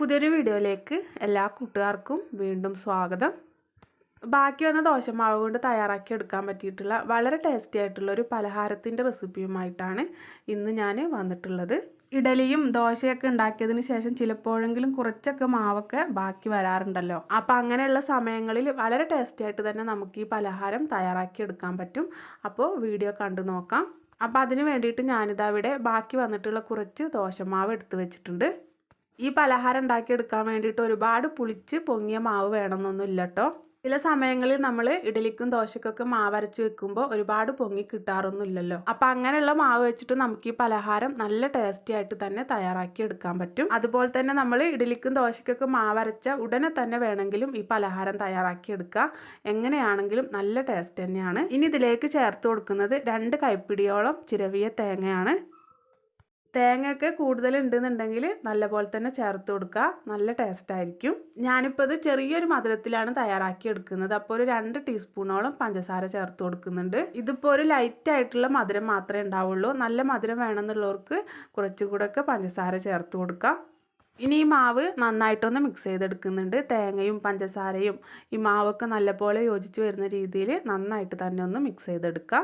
പുതിയൊരു വീഡിയോയിലേക്ക് എല്ലാ കൂട്ടുകാർക്കും വീണ്ടും സ്വാഗതം. ബാക്കി വന്ന ദോശമാവ് കൊണ്ട് തയ്യാറാക്കി എടുക്കാൻ പറ്റിയിട്ടുള്ള വളരെ ടേസ്റ്റി ആയിട്ടുള്ള ഒരു പലഹാരത്തിന്റെ റെസിപ്പിയുമായിട്ടാണ് ഇന്ന് ഞാൻ വന്നിട്ടുള്ളത്. ഇഡലിയും ദോശയൊക്കെ ഉണ്ടാക്കിയതിന് ശേഷം ചിലപ്പോഴെങ്കിലും കുറച്ചൊക്കെ മാവൊക്കെ ബാക്കി വരാറുണ്ടല്ലോ. അപ്പോൾ അങ്ങനെയുള്ള സമയങ്ങളിൽ വളരെ ടേസ്റ്റി ആയിട്ട് തന്നെ നമുക്ക് ഈ പലഹാരം തയ്യാറാക്കി എടുക്കാൻ പറ്റും. അപ്പോൾ വീഡിയോ കണ്ടു നോക്കാം. അപ്പോൾ അതിന് വേണ്ടിയിട്ട് ഞാനിതാ ഇവിടെ ബാക്കി വന്നിട്ടുള്ള കുറച്ച് ദോശമാവ് എടുത്തു വെച്ചിട്ടുണ്ട്. ഈ പലഹാരം ഉണ്ടാക്കിയെടുക്കാൻ വേണ്ടിയിട്ട് ഒരുപാട് പുളിച്ച് പൊങ്ങിയ മാവ് വേണമെന്നൊന്നുമില്ല കേട്ടോ ചില സമയങ്ങളിൽ നമ്മൾ ഇഡലിക്കും ദോശക്കൊക്കെ മാവ് അരച്ച് വെക്കുമ്പോൾ ഒരുപാട് പൊങ്ങി കിട്ടാറൊന്നുമില്ലല്ലോ അപ്പം അങ്ങനെയുള്ള മാവ് വെച്ചിട്ട് നമുക്ക് ഈ പലഹാരം നല്ല ടേസ്റ്റി ആയിട്ട് തന്നെ തയ്യാറാക്കി എടുക്കാൻ പറ്റും. അതുപോലെ തന്നെ നമ്മൾ ഇഡലിക്കും ദോശക്കൊക്കെ മാവ് അരച്ച ഉടനെ തന്നെ വേണമെങ്കിലും ഈ പലഹാരം തയ്യാറാക്കി എടുക്കുക എങ്ങനെയാണെങ്കിലും നല്ല ടേസ്റ്റ് തന്നെയാണ്. ഇനി ഇതിലേക്ക് ചേർത്ത് കൊടുക്കുന്നത് രണ്ട് കൈപ്പിടിയോളം ചിരവിയ തേങ്ങയാണ്. തേങ്ങയൊക്കെ കൂടുതൽ ഉണ്ടെന്നുണ്ടെങ്കിൽ നല്ലപോലെ തന്നെ ചേർത്ത് കൊടുക്കുക. നല്ല ടേസ്റ്റ് ആയിരിക്കും. ഞാനിപ്പോൾ ഇത് ചെറിയൊരു മധുരത്തിലാണ് തയ്യാറാക്കി എടുക്കുന്നത്. അപ്പോൾ ഒരു രണ്ട് ടീസ്പൂണോളം പഞ്ചസാര ചേർത്ത് കൊടുക്കുന്നുണ്ട്. ഇതിപ്പോൾ ഒരു ലൈറ്റ് ആയിട്ടുള്ള മധുരം മാത്രമേ ഉണ്ടാവുള്ളൂ. നല്ല മധുരം വേണമെന്നുള്ളവർക്ക് കുറച്ചുകൂടെ ഒക്കെ പഞ്ചസാര ചേർത്ത് കൊടുക്കുക ഇനി ഈ മാവ് നന്നായിട്ടൊന്ന് മിക്സ് ചെയ്തെടുക്കുന്നുണ്ട്. തേങ്ങയും പഞ്ചസാരയും ഈ മാവൊക്കെ നല്ലപോലെ യോജിച്ച് വരുന്ന രീതിയിൽ നന്നായിട്ട് തന്നെ ഒന്ന് മിക്സ് ചെയ്തെടുക്കുക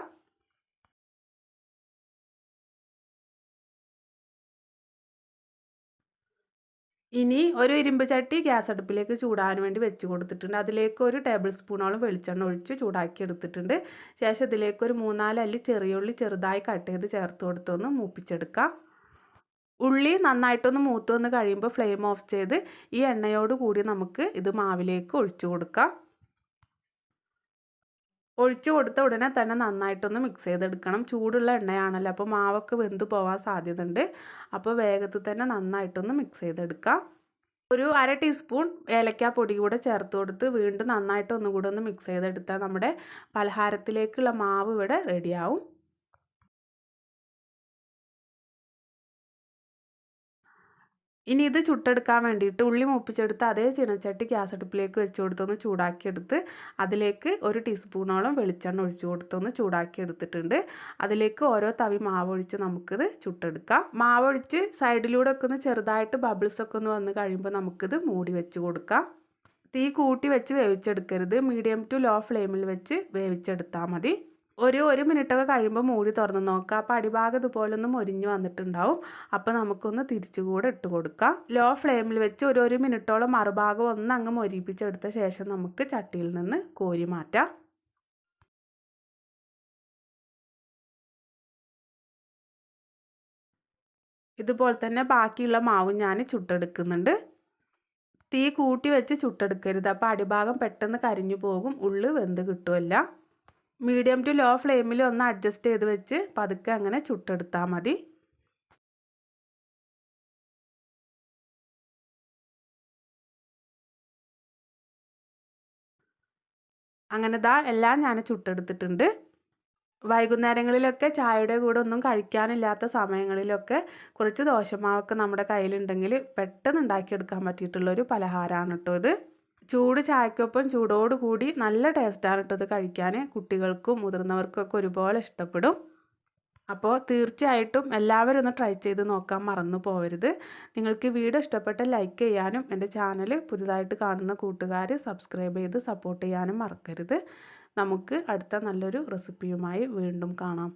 ഇനി ഒരു ഇരുമ്പ് ചട്ടി ഗ്യാസ് അടുപ്പിലേക്ക് ചൂടാൻ വേണ്ടി വെച്ച് കൊടുത്തിട്ടുണ്ട്. അതിലേക്ക് ഒരു ടേബിൾ സ്പൂണോളം വെളിച്ചെണ്ണ ഒഴിച്ച് ചൂടാക്കി എടുത്തിട്ടുണ്ട്. ശേഷം ഇതിലേക്ക് ഒരു മൂന്നാൽ അല്ലി ചെറിയ ഉള്ളി ചെറുതായി കട്ട് ചെയ്ത് ചേർത്ത് കൊടുത്തൊന്ന് മൂപ്പിച്ചെടുക്കാം. ഉള്ളി നന്നായിട്ടൊന്ന് മൂത്തൊന്ന് കഴിയുമ്പോൾ ഫ്ലെയിം ഓഫ് ചെയ്ത് ഈ എണ്ണയോട് കൂടി നമുക്ക് ഇത് മാവിലേക്ക് ഒഴിച്ചു കൊടുക്കാം. ഒഴിച്ചു കൊടുത്ത ഉടനെ തന്നെ നന്നായിട്ടൊന്ന് മിക്സ് ചെയ്തെടുക്കണം. ചൂടുള്ള എണ്ണയാണല്ലോ. അപ്പോൾ മാവൊക്കെ വെന്ത് പോകാൻ സാധ്യതയുണ്ട്. അപ്പോൾ വേഗത്തിൽ തന്നെ നന്നായിട്ടൊന്ന് മിക്സ് ചെയ്തെടുക്കാം. ഒരു അര ടീസ്പൂൺ ഏലക്കാ പൊടി കൂടെ ചേർത്ത് കൊടുത്ത് വീണ്ടും നന്നായിട്ട് ഒന്നുകൂടെ ഒന്ന് മിക്സ് ചെയ്തെടുത്താൽ നമ്മുടെ പലഹാരത്തിലേക്കുള്ള മാവ് ഇവിടെ റെഡിയാവും ഇനി ഇത് ചുട്ടെടുക്കാൻ വേണ്ടിയിട്ട് ഉള്ളി മൂപ്പിച്ചെടുത്ത് അതേ ചീനച്ചട്ടി ഗ്യാസ് അടുപ്പിലേക്ക് വെച്ച് കൊടുത്തൊന്ന് ചൂടാക്കിയെടുത്ത് അതിലേക്ക് ഒരു ടീസ്പൂണോളം വെളിച്ചെണ്ണ ഒഴിച്ച് കൊടുത്തൊന്ന് ചൂടാക്കി എടുത്തിട്ടുണ്ട് അതിലേക്ക് ഓരോ തവി മാവ് ഒഴിച്ച് നമുക്കിത് ചുട്ടെടുക്കാം. മാവൊഴിച്ച് സൈഡിലൂടെ ഒക്കെ ഒന്ന് ചെറുതായിട്ട് ബബിൾസ് ഒക്കെ ഒന്ന് വന്ന് കഴിയുമ്പോൾ നമുക്കിത് മൂടി വെച്ച് കൊടുക്കാം. തീ കൂട്ടി വെച്ച് വേവിച്ചെടുക്കരുത്. മീഡിയം ടു ലോ ഫ്ലെയിമിൽ വെച്ച് വേവിച്ചെടുത്താൽ മതി. ഒരു ഒരു മിനിറ്റൊക്കെ കഴിയുമ്പോൾ മൂടി തുറന്ന് നോക്കുക അപ്പോൾ അടിഭാഗം ഇതുപോലൊന്നും ഒന്ന് മൊരിഞ്ഞ് വന്നിട്ടുണ്ടാവും. അപ്പോൾ നമുക്കൊന്ന് തിരിച്ചുകൂടെ ഇട്ട് കൊടുക്കാം. ലോ ഫ്ലെയിമിൽ വെച്ച് ഒരു ഒരു മിനിറ്റോളം മറുഭാഗം ഒന്ന് അങ്ങ് മൊരിപ്പിച്ചെടുത്ത ശേഷം നമുക്ക് ചട്ടിയിൽ നിന്ന് കോരി മാറ്റാം. ഇതുപോലെ തന്നെ ബാക്കിയുള്ള മാവും ഞാൻ ചുട്ടെടുക്കുന്നുണ്ട്. തീ കൂട്ടി വെച്ച് ചുട്ടെടുക്കരുത്. അപ്പോൾ അടിഭാഗം പെട്ടെന്ന് കരിഞ്ഞു പോകും. ഉള്ളു വെന്ത് കിട്ടുമല്ല മീഡിയം ടു ലോ ഫ്ലെയിമിൽ ഒന്ന് അഡ്ജസ്റ്റ് ചെയ്ത് വെച്ച് പതുക്കെ അങ്ങനെ ചുട്ടെടുത്താൽ മതി. അങ്ങനെ ദാ എല്ലാം ഞാൻ ചുട്ടെടുത്തിട്ടുണ്ട്. വൈകുന്നേരങ്ങളിലൊക്കെ ചായയുടെ കൂടെ ഒന്നും കഴിക്കാനില്ലാത്ത സമയങ്ങളിലൊക്കെ കുറച്ച് ദോശമാവൊക്കെ നമ്മുടെ കയ്യിലുണ്ടെങ്കിൽ പെട്ടെന്ന് ഉണ്ടാക്കിയെടുക്കാൻ പറ്റിയിട്ടുള്ളൊരു പലഹാരമാണ് കേട്ടോ ഇത്. ചൂട് ചായക്കൊപ്പം ചൂടോടുകൂടി നല്ല ടേസ്റ്റാണ് കേട്ടോ ഇത് കഴിക്കാൻ. കുട്ടികൾക്കും മുതിർന്നവർക്കൊക്കെ ഒരുപോലെ ഇഷ്ടപ്പെടും. അപ്പോൾ തീർച്ചയായിട്ടും എല്ലാവരും ഒന്ന് ട്രൈ ചെയ്ത് നോക്കാൻ മറന്നു പോകരുത് നിങ്ങൾക്ക് വീഡിയോ ഇഷ്ടപ്പെട്ട ലൈക്ക് ചെയ്യാനും എന്റെ ചാനൽ പുതുതായിട്ട് കാണുന്ന കൂട്ടുകാർ സബ്സ്ക്രൈബ് ചെയ്ത് സപ്പോർട്ട് ചെയ്യാനും മറക്കരുത്. നമുക്ക് അടുത്ത നല്ലൊരു റെസിപ്പിയുമായി വീണ്ടും കാണാം.